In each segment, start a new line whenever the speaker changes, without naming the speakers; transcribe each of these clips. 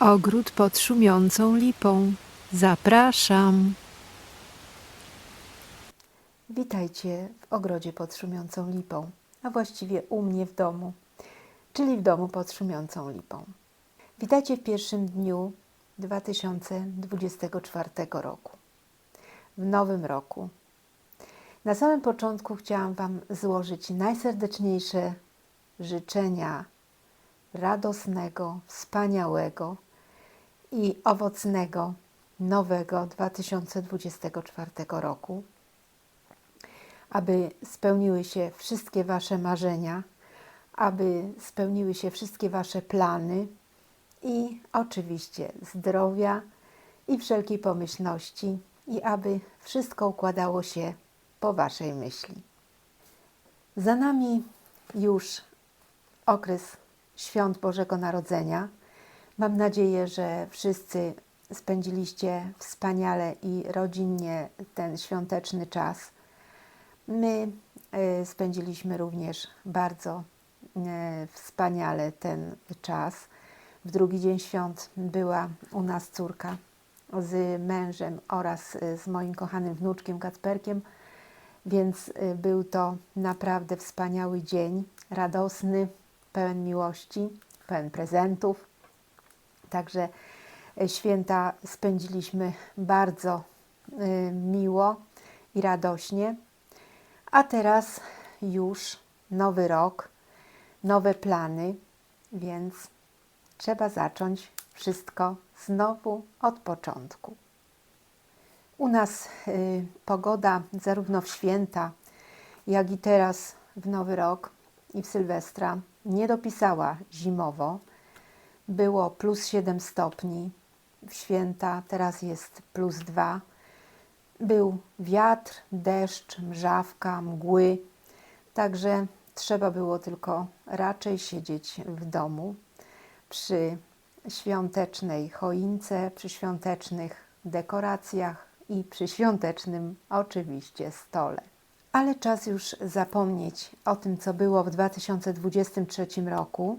Ogród pod szumiącą lipą. Zapraszam. Witajcie w ogrodzie pod szumiącą lipą, a właściwie u mnie w domu, czyli w domu pod szumiącą lipą. Witajcie w pierwszym dniu 2024 roku, w nowym roku. Na samym początku chciałam Wam złożyć najserdeczniejsze życzenia radosnego, wspaniałego i owocnego nowego 2024 roku, aby spełniły się wszystkie Wasze marzenia, aby spełniły się wszystkie Wasze plany i oczywiście zdrowia i wszelkiej pomyślności i aby wszystko układało się po Waszej myśli. Za nami już okres świąt Bożego Narodzenia. Mam nadzieję, że wszyscy spędziliście wspaniale i rodzinnie ten świąteczny czas. My e, spędziliśmy również bardzo e, wspaniale ten czas. W drugi dzień świąt była u nas córka z mężem oraz e, z moim kochanym wnuczkiem Kacperkiem, więc był to naprawdę wspaniały dzień, radosny, pełen miłości, pełen prezentów. Także e, święta spędziliśmy bardzo y, miło i radośnie. A teraz już nowy rok, nowe plany, więc trzeba zacząć wszystko znowu od początku. U nas y, pogoda zarówno w święta, jak i teraz w nowy rok i w Sylwestra nie dopisała zimowo. Było plus 7 stopni w święta, teraz jest plus 2. Był wiatr, deszcz, mrzawka, mgły, także trzeba było tylko raczej siedzieć w domu przy świątecznej choince, przy świątecznych dekoracjach i przy świątecznym oczywiście stole ale czas już zapomnieć o tym, co było w 2023 roku.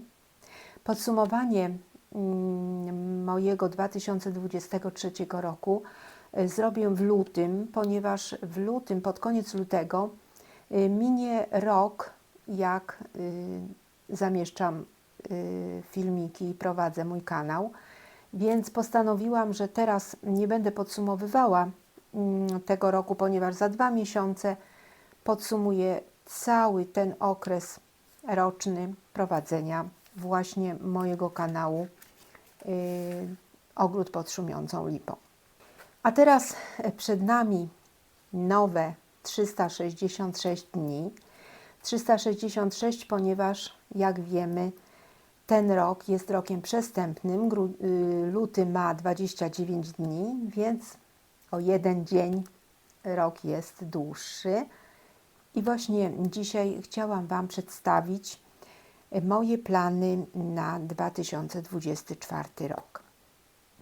Podsumowanie mm, mojego 2023 roku y, zrobię w lutym, ponieważ w lutym, pod koniec lutego, y, minie rok, jak y, zamieszczam filmiki i prowadzę mój kanał. Więc postanowiłam, że teraz nie będę podsumowywała mm, tego roku, ponieważ za dwa miesiące podsumuję cały ten okres roczny prowadzenia właśnie mojego kanału yy, Ogród pod szumiącą lipą. A teraz przed nami nowe 366 dni. 366, ponieważ jak wiemy, ten rok jest rokiem przestępnym. Y, luty ma 29 dni, więc o jeden dzień rok jest dłuższy. I właśnie dzisiaj chciałam Wam przedstawić e, moje plany na 2024 rok.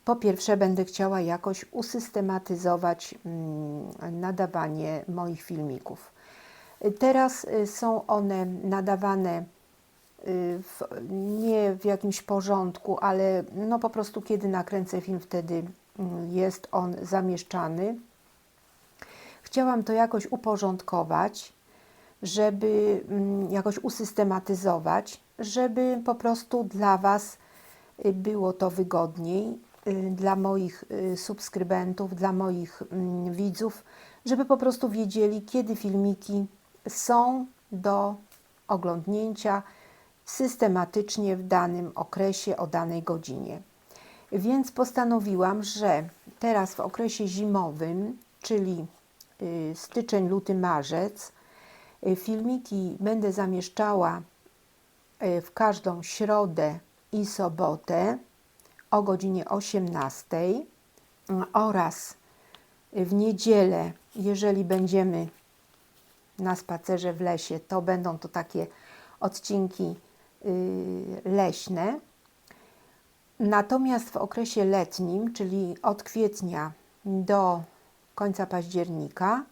Po pierwsze, będę chciała jakoś usystematyzować mm, nadawanie moich filmików. Teraz e, są one nadawane e, w, nie w jakimś porządku, ale no po prostu kiedy nakręcę film, wtedy mm, jest on zamieszczany. Chciałam to jakoś uporządkować żeby mm, jakoś usystematyzować, żeby po prostu dla Was y, było to wygodniej, y, dla moich y, subskrybentów, dla moich mm, widzów, żeby po prostu wiedzieli, kiedy filmiki są do oglądnięcia systematycznie w danym okresie, o danej godzinie. Więc postanowiłam, że teraz w okresie zimowym, czyli styczeń, luty, marzec, filmiki będę zamieszczała y, w każdą środę i sobotę o godzinie 18 y, oraz w niedzielę, jeżeli będziemy na spacerze w lesie, to będą to takie odcinki leśne. Natomiast w okresie letnim, czyli od kwietnia do końca października,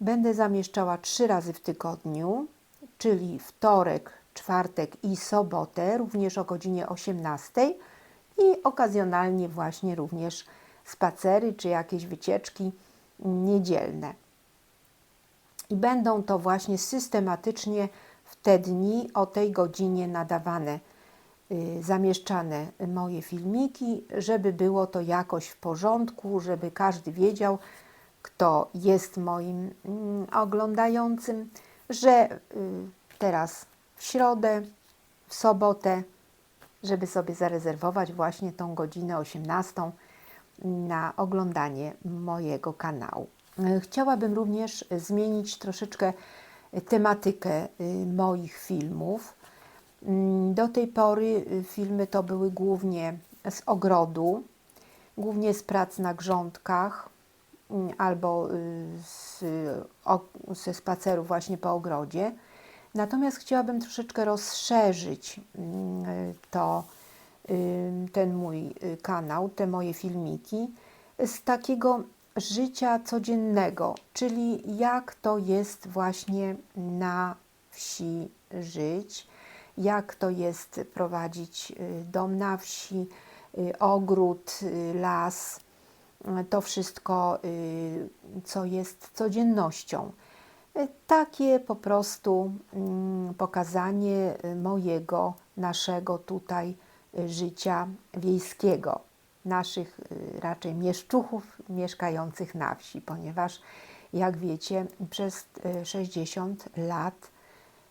Będę zamieszczała trzy razy w tygodniu, czyli wtorek, czwartek i sobotę, również o godzinie 18 i okazjonalnie właśnie również spacery czy jakieś wycieczki niedzielne. I będą to właśnie systematycznie w te dni o tej godzinie nadawane, y, zamieszczane moje filmiki, żeby było to jakoś w porządku, żeby każdy wiedział, kto jest moim mm, oglądającym, że y, teraz w środę, w sobotę, żeby sobie zarezerwować właśnie tą godzinę 18 na oglądanie mojego kanału. Y, Chciałabym również zmienić troszeczkę tematykę y, moich filmów. Mm, Do tej pory filmy to były głównie z ogrodu, głównie z prac na grządkach albo y, z, o, ze spacerów właśnie po ogrodzie. Natomiast chciałabym troszeczkę rozszerzyć mm, to, y, ten mój y, kanał, te moje filmiki z takiego życia codziennego, czyli jak to jest właśnie na wsi żyć, jak to jest prowadzić y, dom na wsi, y, ogród, y, las, y, to wszystko, y, co jest codziennością. Y, Takie po prostu mm, pokazanie y, mojego, naszego tutaj życia wiejskiego, naszych raczej mieszczuchów mieszkających na wsi, ponieważ jak wiecie, przez y, 60 lat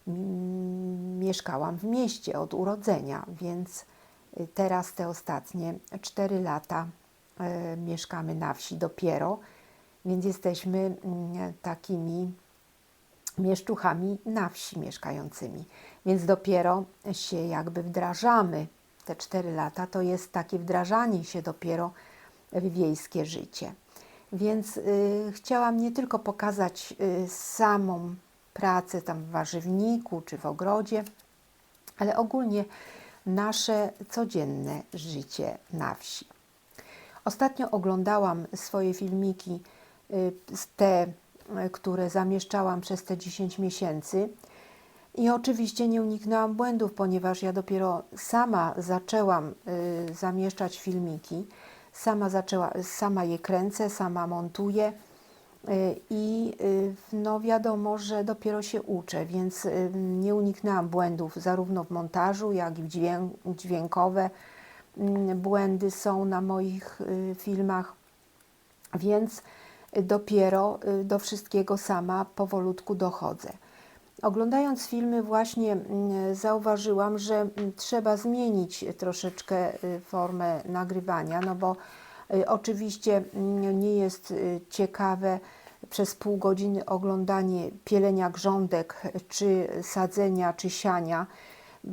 mm, mieszkałam w mieście od urodzenia, więc teraz te ostatnie 4 lata mieszkamy na wsi dopiero, więc jesteśmy mm, takimi mieszczuchami na wsi mieszkającymi. Więc dopiero się jakby wdrażamy. Te 4 lata to jest takie wdrażanie się dopiero w wiejskie życie. Więc y, chciałam nie tylko pokazać y, samą pracę tam w warzywniku czy w ogrodzie, ale ogólnie nasze codzienne życie na wsi. Ostatnio oglądałam swoje filmiki, y, te, y, które zamieszczałam przez te 10 miesięcy. I oczywiście nie uniknęłam błędów, ponieważ ja dopiero sama zaczęłam y, zamieszczać filmiki, sama, zaczęła, sama je kręcę, sama montuję i no wiadomo, że dopiero się uczę, więc nie uniknęłam błędów zarówno w montażu, jak i w dźwięk, dźwiękowe. Mm, Błędy są na moich y, filmach, więc dopiero y, do wszystkiego sama powolutku dochodzę. Oglądając filmy, właśnie mm, zauważyłam, że mm, trzeba zmienić troszeczkę y, formę nagrywania, no bo oczywiście nie jest ciekawe przez pół godziny oglądanie pielenia grządek, czy sadzenia, czy siania,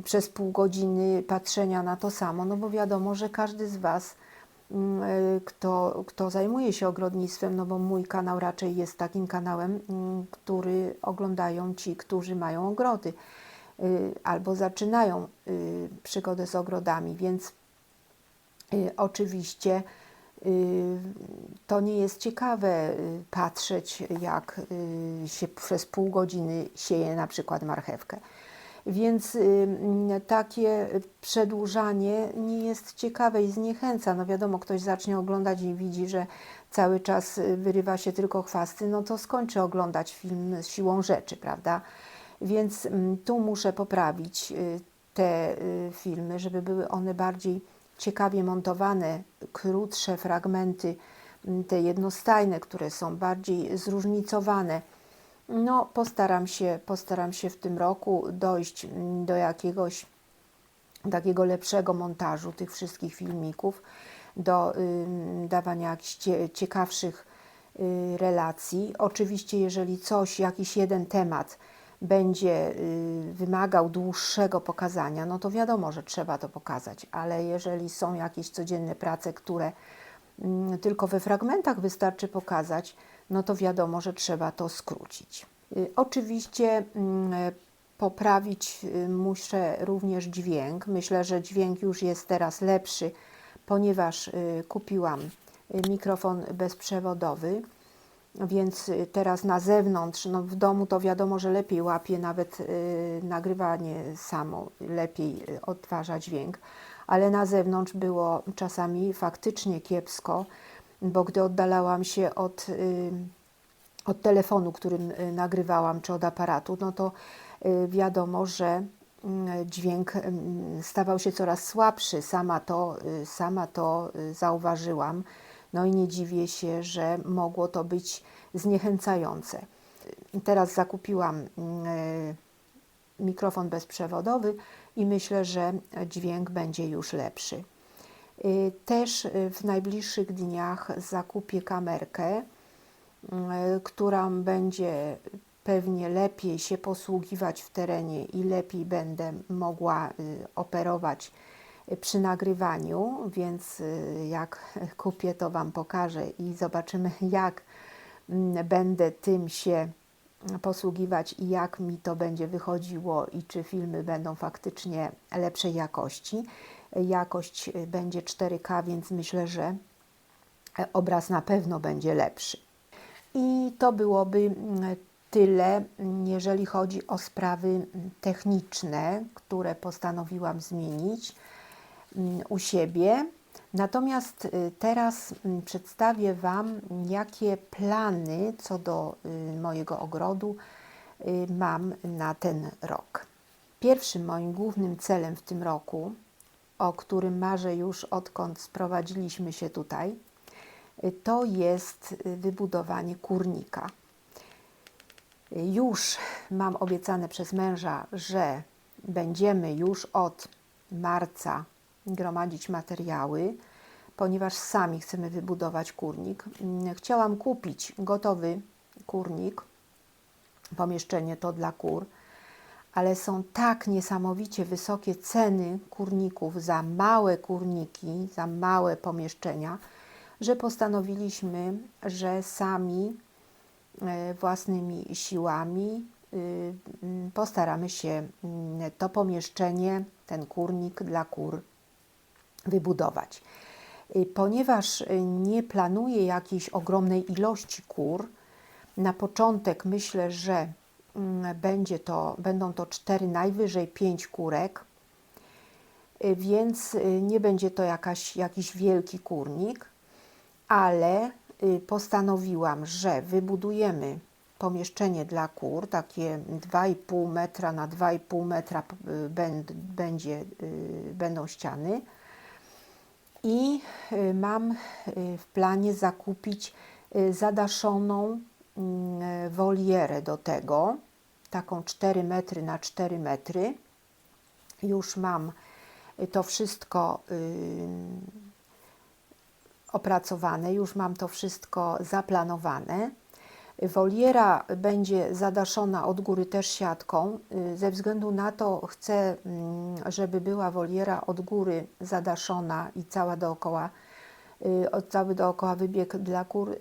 przez pół godziny patrzenia na to samo, no bo wiadomo, że każdy z Was mm, y, kto, kto zajmuje się ogrodnictwem, no bo mój kanał raczej jest takim kanałem, mm, który oglądają ci, którzy mają ogrody y, albo zaczynają y, przygodę z ogrodami, więc oczywiście to nie jest ciekawe patrzeć, jak się przez pół godziny sieje na przykład marchewkę. Więc y, takie przedłużanie nie jest ciekawe i zniechęca. No wiadomo, ktoś zacznie oglądać i widzi, że cały czas y, wyrywa się tylko chwasty, no to skończy oglądać film z siłą rzeczy, prawda? Więc tu muszę poprawić y, te filmy, żeby były one bardziej ciekawie montowane, krótsze fragmenty, te jednostajne, które są bardziej zróżnicowane. No, postaram się, postaram się w tym roku dojść mm, do jakiegoś takiego lepszego montażu tych wszystkich filmików, do ym, dawania jakichś cie, ciekawszych y, relacji. Oczywiście, jeżeli coś, jakiś jeden temat będzie y, wymagał dłuższego pokazania, no to wiadomo, że trzeba to pokazać, ale jeżeli są jakieś codzienne prace, które mm, tylko we fragmentach wystarczy pokazać, no to wiadomo, że trzeba to skrócić. Y, Oczywiście mm, poprawić y, muszę również dźwięk. Myślę, że dźwięk już jest teraz lepszy, ponieważ y, kupiłam mikrofon bezprzewodowy, więc teraz na zewnątrz, no w domu to wiadomo, że lepiej łapie nawet nagrywanie samo, lepiej odtwarza dźwięk, ale na zewnątrz było czasami faktycznie kiepsko, bo gdy oddalałam się od, y, od telefonu, którym y, nagrywałam, czy od aparatu, no to y, wiadomo, że dźwięk stawał się coraz słabszy. Sama to, sama to zauważyłam. No i nie dziwię się, że mogło to być zniechęcające. Teraz zakupiłam mikrofon bezprzewodowy i myślę, że dźwięk będzie już lepszy. Y, Też y, w najbliższych dniach zakupię kamerkę, y, która będzie pewnie lepiej się posługiwać w terenie i lepiej będę mogła operować przy nagrywaniu, więc jak kupię, to Wam pokażę i zobaczymy, jak mm, będę tym się posługiwać i jak mi to będzie wychodziło i czy filmy będą faktycznie lepszej jakości. Jakość y, będzie 4K, więc myślę, że e, obraz na pewno będzie lepszy. I to byłoby mm, tyle, mm, jeżeli chodzi o sprawy mm, techniczne, które postanowiłam zmienić u siebie. Natomiast y, teraz przedstawię Wam, jakie plany co do y, mojego ogrodu mam na ten rok. Pierwszym moim głównym celem w tym roku, o którym marzę już odkąd sprowadziliśmy się tutaj, to jest wybudowanie kurnika. Już mam obiecane przez męża, że będziemy już od marca gromadzić materiały, ponieważ sami chcemy wybudować kurnik. Chciałam kupić gotowy kurnik, pomieszczenie to dla kur, ale są tak niesamowicie wysokie ceny kurników za małe kurniki, za małe pomieszczenia, że postanowiliśmy, że sami e, własnymi siłami y, postaramy się to pomieszczenie, ten kurnik dla kur wybudować. Y, Ponieważ y, nie planuję jakiejś ogromnej ilości kur, na początek myślę, że będzie to, będą to cztery, najwyżej pięć kurek, y, więc y, nie będzie to jakaś, jakiś wielki kurnik, ale y, postanowiłam, że wybudujemy pomieszczenie dla kur, takie 2,5 metra na 2,5 metra będ- będzie, będą ściany. I mam w planie zakupić zadaszoną mm, wolierę do tego, taką 4 metry na 4 metry. Już mam to wszystko opracowane, już mam to wszystko zaplanowane. Woliera będzie zadaszona od góry też siatką. Y, Ze względu na to chcę, żeby była woliera od góry zadaszona i cała dookoła, y, cały dookoła wybieg dla kur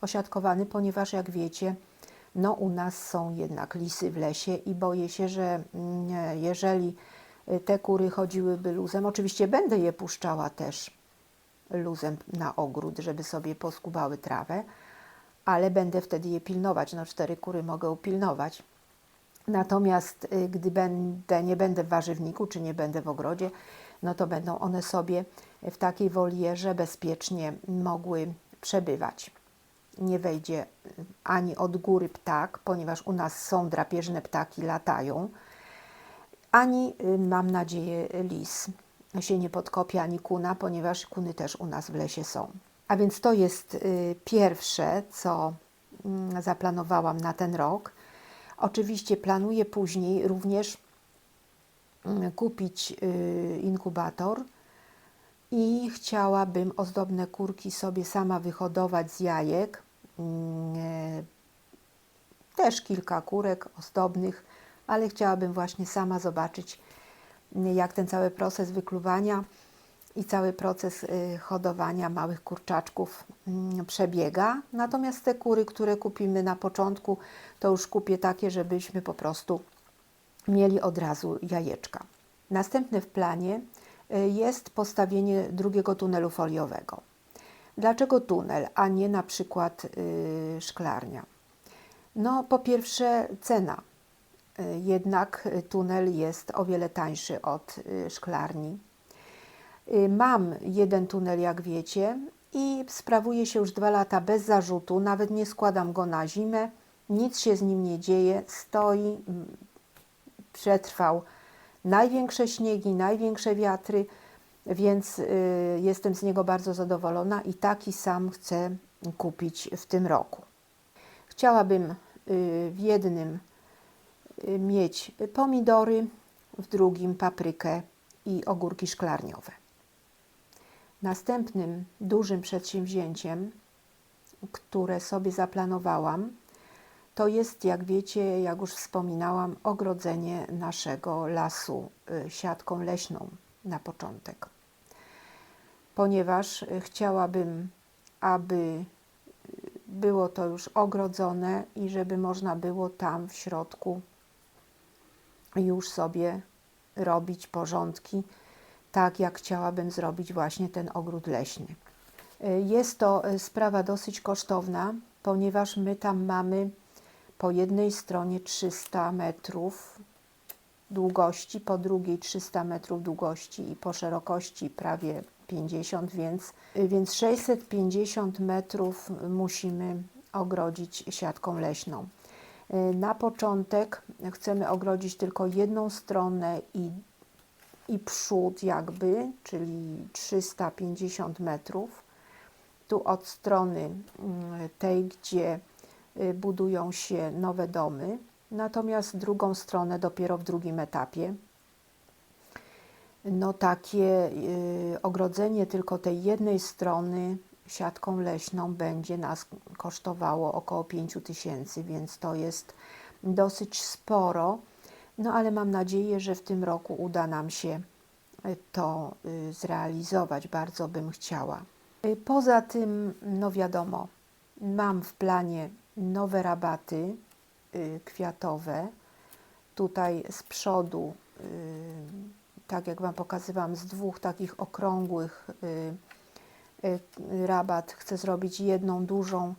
osiatkowany, ponieważ jak wiecie, no u nas są jednak lisy w lesie i boję się, że mm, jeżeli y, te kury chodziłyby luzem, oczywiście będę je puszczała też luzem na ogród, żeby sobie poskubały trawę, ale będę wtedy je pilnować. No cztery kury mogę upilnować. Natomiast y, gdy będę, nie będę w warzywniku, czy nie będę w ogrodzie, no to będą one sobie w takiej wolierze bezpiecznie mogły przebywać. Nie wejdzie y, ani od góry ptak, ponieważ u nas są drapieżne ptaki, latają, ani y, mam nadzieję lis się nie podkopie, ani kuna, ponieważ kuny też u nas w lesie są. A więc to jest y, pierwsze, co mm, zaplanowałam na ten rok. Oczywiście planuję później również mm, kupić inkubator i chciałabym ozdobne kurki sobie sama wyhodować z jajek. Mm, e, Też kilka kurek ozdobnych, ale chciałabym właśnie sama zobaczyć, mm, jak ten cały proces wykluwania i cały proces y, hodowania małych kurczaczków mm, przebiega. Natomiast te kury, które kupimy na początku, to już kupię takie, żebyśmy po prostu mieli od razu jajeczka. Następne w planie y, jest postawienie drugiego tunelu foliowego. Dlaczego tunel, a nie na przykład y, szklarnia? No, po pierwsze cena. Y, Jednak tunel jest o wiele tańszy od y, szklarni. Mam jeden tunel, jak wiecie, i sprawuję się już dwa lata bez zarzutu, nawet nie składam go na zimę, nic się z nim nie dzieje, stoi, przetrwał największe śniegi, największe wiatry, więc y, jestem z niego bardzo zadowolona i taki sam chcę kupić w tym roku. Chciałabym y, w jednym y, mieć pomidory, w drugim paprykę i ogórki szklarniowe. Następnym dużym przedsięwzięciem, które sobie zaplanowałam, to jest, jak wiecie, jak już wspominałam, ogrodzenie naszego lasu siatką leśną na początek. Ponieważ y, chciałabym, aby y, było to już ogrodzone i żeby można było tam w środku już sobie robić porządki, tak jak chciałabym zrobić właśnie ten ogród leśny. Y, Jest to sprawa dosyć kosztowna, ponieważ my tam mamy po jednej stronie 300 metrów długości, po drugiej 300 metrów długości i po szerokości prawie 50, więc, więc 650 metrów musimy ogrodzić siatką leśną. Na początek chcemy ogrodzić tylko jedną stronę i, i przód jakby, czyli 350 metrów. Tu od strony mm, tej, gdzie y, budują się nowe domy, natomiast drugą stronę dopiero w drugim etapie. No takie y, ogrodzenie tylko tej jednej strony siatką leśną będzie nas kosztowało około 5 tysięcy, więc to jest dosyć sporo. No ale mam nadzieję, że w tym roku uda nam się y, to y, zrealizować. Bardzo bym chciała. Poza tym, no wiadomo, mam w planie nowe rabaty kwiatowe. Tutaj z przodu, y, tak jak Wam pokazywałam, z dwóch takich okrągłych y, y, rabat chcę zrobić jedną dużą,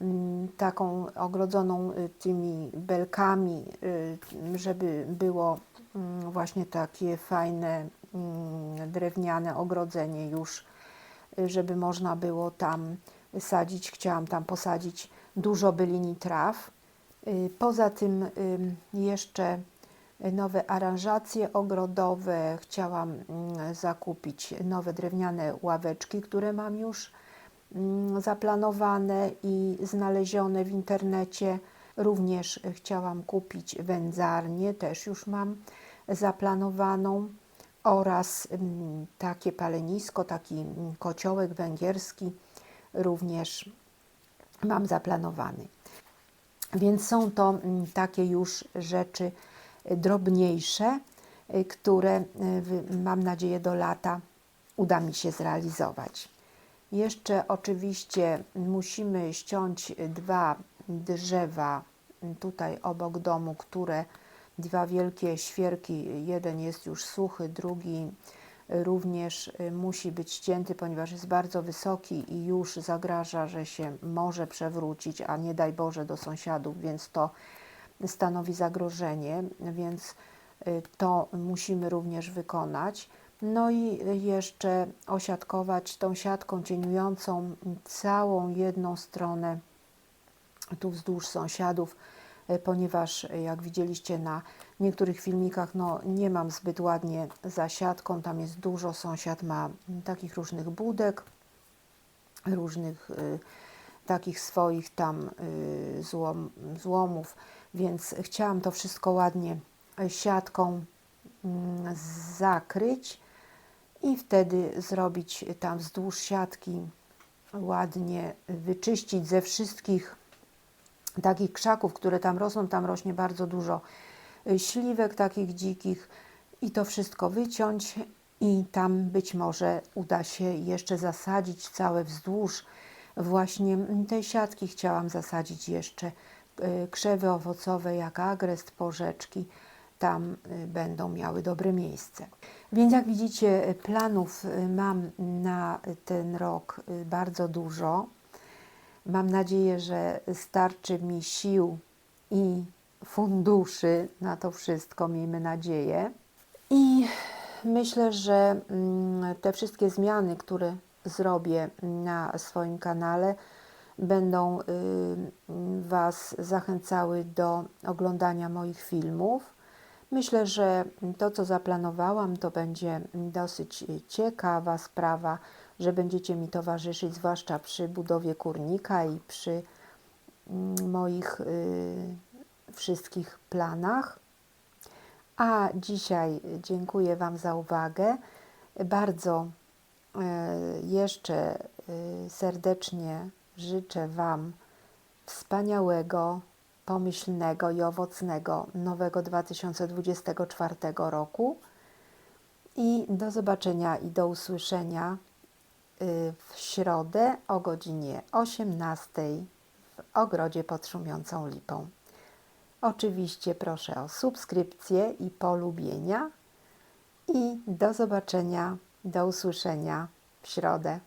mm, taką ogrodzoną y, tymi belkami, y, żeby było mm, właśnie takie fajne mm, drewniane ogrodzenie już, y, żeby można było tam sadzić, chciałam tam posadzić dużo bylin i traw. Y, Poza tym ym, jeszcze nowe aranżacje ogrodowe. Chciałam mm, zakupić nowe drewniane ławeczki, które mam już mm, zaplanowane i znalezione w internecie. Również chciałam kupić wędzarnię, też już mam zaplanowaną oraz mm, takie palenisko, taki kociołek węgierski również mam zaplanowany. Więc są to mm, takie już rzeczy y, drobniejsze, y, które y, mam nadzieję do lata uda mi się zrealizować. Jeszcze oczywiście musimy ściąć dwa drzewa y, tutaj obok domu, które dwa wielkie świerki, jeden jest już suchy, drugi również y, musi być ścięty, ponieważ jest bardzo wysoki i już zagraża, że się może przewrócić, a nie daj Boże do sąsiadów, więc to stanowi zagrożenie, więc y, to musimy również wykonać. No i y, jeszcze osiadkować tą siatką cieniującą całą jedną stronę tu wzdłuż sąsiadów, e, ponieważ jak widzieliście na niektórych filmikach, no nie mam zbyt ładnie za siatką, tam jest dużo, sąsiad ma takich różnych budek, różnych y, takich swoich tam y, złom, złomów, więc chciałam to wszystko ładnie e, siatką mm, zakryć i wtedy zrobić tam wzdłuż siatki ładnie wyczyścić ze wszystkich takich krzaków, które tam rosną, tam rośnie bardzo dużo y, śliwek takich dzikich i to wszystko wyciąć i tam być może uda się jeszcze zasadzić całe wzdłuż właśnie tej siatki. Chciałam zasadzić jeszcze y, krzewy owocowe jak agrest, porzeczki. Tam y, będą miały dobre miejsce. Więc jak widzicie, y, planów y, mam na ten rok y, bardzo dużo. Mam nadzieję, że starczy mi sił i funduszy na to wszystko, miejmy nadzieję. I myślę, że mm, te wszystkie zmiany, które zrobię na swoim kanale, będą y, Was zachęcały do oglądania moich filmów. Myślę, że to, co zaplanowałam, to będzie dosyć ciekawa sprawa, że będziecie mi towarzyszyć, zwłaszcza przy budowie kurnika i przy mm, moich y, wszystkich planach. A dzisiaj dziękuję Wam za uwagę. Bardzo e, jeszcze e, serdecznie życzę Wam wspaniałego, pomyślnego i owocnego nowego 2024 roku. I do zobaczenia i do usłyszenia y, w środę o godzinie 18 w ogrodzie pod szumiącą lipą. Oczywiście proszę o subskrypcję i polubienia i do zobaczenia, do usłyszenia w środę.